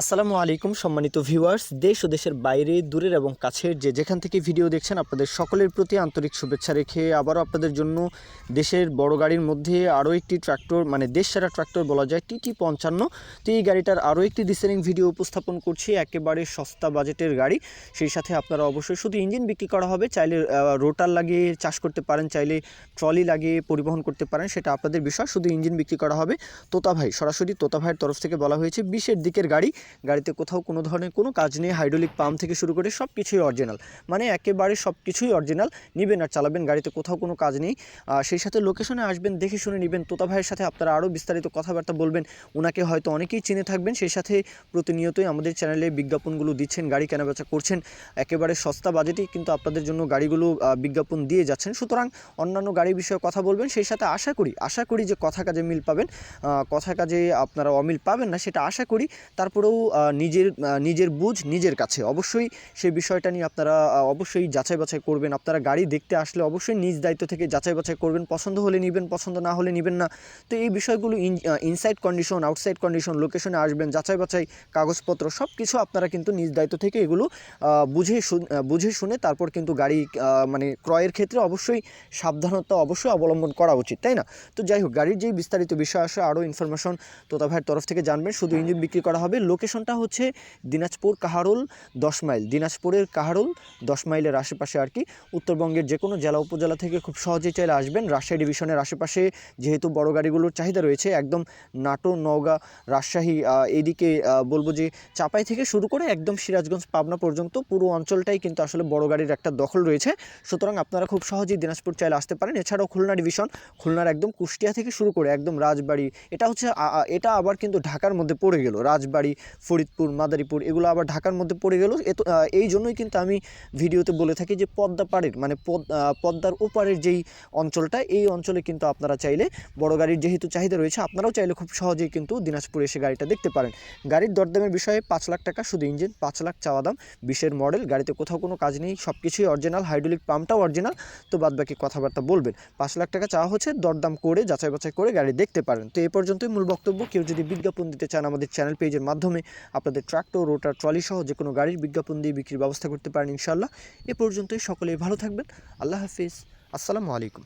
আসসালামু আলাইকুম, সম্মানিত ভিউয়ার্স। দেশ ও দেশের বাইরে, দূরের এবং কাছের যে যেখান থেকে ভিডিও দেখছেন, আপনাদের সকলের প্রতি আন্তরিক শুভেচ্ছা রেখে আবারও আপনাদের জন্য দেশের বড় গাড়ির মধ্যে আরও একটি ট্রাক্টর মানে দেশ সেরা ট্রাক্টর বলা যায়, টিটি পঞ্চান্ন। তো এই গাড়িটার আরও একটি ডিসেলিং ভিডিও উপস্থাপন করছি, একেবারে সস্তা বাজেটের গাড়ি। সেই সাথে আপনারা অবশ্যই শুধু ইঞ্জিন বিক্রি করা হবে, চাইলে রোটার লাগিয়ে চাষ করতে পারেন, চাইলে ট্রলি লাগিয়ে পরিবহন করতে পারেন, সেটা আপনাদের বিষয়। শুধু ইঞ্জিন বিক্রি করা হবে। তোতা ভাই, সরাসরি তোতা ভাইয়ের তরফ থেকে বলা হয়েছে, বিশের দিকের গাড়ি। গাড়িতে কোথাও কোনো ধরনের কোনো কাজ নেই হাইড্রোলিক পাম্প থেকে শুরু করে সব কিছুই অরিজিনাল মানে একেবারে সব কিছুই অরিজিনাল নেবেন আর চালাবেন, গাড়িতে কোথাও কোনো কাজ নেই। সেই সাথে লোকেশনে আসবেন, দেখে শুনে নেবেন। তোতা ভাইয়ের সাথে আপনারা আরও বিস্তারিত কথাবার্তা বলবেন। ওনাকে হয়তো অনেকেই চিনে থাকবেন, সেই সাথে প্রতিনিয়তই আমাদের চ্যানেলে বিজ্ঞাপনগুলো দিচ্ছেন, গাড়ি কেনাবেচা করছেন। একেবারে সস্তা বাজেটেই কিন্তু আপনাদের জন্য গাড়িগুলো বিজ্ঞাপন দিয়ে যাচ্ছেন। সুতরাং অন্যান্য গাড়ির বিষয়ে কথা বলবেন, সেই সাথে আশা করি আশা করি যে কথা কাজে মিল পাবেন। কথা কাজে আপনারা অমিল পাবেন না, সেটা আশা করি। তারপরেও নিজের নিজের বুঝ নিজের কাছে। অবশ্যই সেই বিষয়টা নিয়ে আপনারা অবশ্যই যাচাই বাছাই করবেন। আপনারা গাড়ি দেখতে আসলে অবশ্যই নিজ দায়িত্ব থেকে যাচাই বাছাই করবেন। পছন্দ হলে নেবেন, পছন্দ না হলে নেবেন না। তো এই বিষয়গুলো ইনসাইড কন্ডিশন আউটসাইড কন্ডিশন লোকেশনে আসবেন, যাচাই বাছাই, কাগজপত্র সব কিছু আপনারা কিন্তু নিজ দায়িত্ব থেকে এগুলো বুঝে বুঝে শুনে তারপর কিন্তু গাড়ি মানে ক্রয়ের ক্ষেত্রে অবশ্যই সাবধানতা অবশ্যই অবলম্বন করা উচিত, তাই না? তো যাই হোক, গাড়ির যেই বিস্তারিত বিষয় আসে, আরও ইনফরমেশন তোতা ভাইয়ের তরফ থেকে জানবেন। শুধু ইঞ্জিন বিক্রি করা হবে লোকেশনটা হচ্ছে দিনাজপুর কাহারোল দশ মাইল। দিনাজপুরের কাহারোল দশ মাইলের আশেপাশে আর কি। উত্তরবঙ্গের যে কোনো জেলা উপজেলা থেকে খুব সহজেই চাইলে আসবেন। রাজশাহী ডিভিশনের আশেপাশে যেহেতু বড় গাড়িগুলোর চাহিদা রয়েছে একদম নাটোর নওগাঁ রাজশাহী আহ, এইদিকে বলব যে চাপাই থেকে শুরু করে একদম সিরাজগঞ্জ পাবনা পর্যন্ত পুরো অঞ্চলটাই কিন্তু আসলে বড় গাড়ির একটা দখল রয়েছে। সুতরাং আপনারা খুব সহজেই দিনাজপুর চাইলে আসতে পারেন। এছাড়াও খুলনা ডিভিশন খুলনার একদম কুষ্টিয়া থেকে শুরু করে একদম রাজবাড়ি। এটা হচ্ছে এটা আবার কিন্তু ঢাকার মধ্যে পড়ে গেল। রাজবাড়ি ফরিদপুর, মাদারীপুর, এগুলো আবার ঢাকার মধ্যে পড়ে গেল। এই জন্যই কিন্তু আমি ভিডিওতে বলে থাকি যে পদ্মা পাড়ের মানে পদ- পদ্মার ওপারের যেই অঞ্চলটা, এই অঞ্চলে কিন্তু আপনারা চাইলে বড় গাড়ির যেহেতু চাহিদা রয়েছে, আপনারাও চাইলে খুব সহজেই কিন্তু দিনাজপুর এসে গাড়িটা দেখতে পারেন। গাড়ির দরদামের বিষয়ে পাঁচ লাখ টাকা শুধু ইঞ্জিন, পাঁচ লাখ চাওয়া দাম, বিশের মডেল, গাড়িতে কোথাও কোনো কাজ নেই সব কিছুই অরিজিনাল, হাইড্রোলিক পাম্পটাও অরিজিনাল, তো বাদ বাকি কথাবার্তা বলবেন। পাঁচ লাখ টাকা চাওয়া হচ্ছে, দরদাম করে যাচাই বাছাই করে গাড়ি দেখতে পারেন। তো এই পর্যন্তই মূল বক্তব্য। কেউ যদি বিজ্ঞাপন দিতে চান আমাদের চ্যানেল পেজের মাধ্যমে আপনাদের ট্রাক্টর, রোটার ট্রলি সহ যে কোনো গাড়ির বিজ্ঞাপন দিয়ে বিক্রির ব্যবস্থা করতে পারেন ইনশাল্লাহ এ পর্যন্তই, সকলেই ভালো থাকবেন। আল্লাহ হাফিজ। আসসালামু আলাইকুম।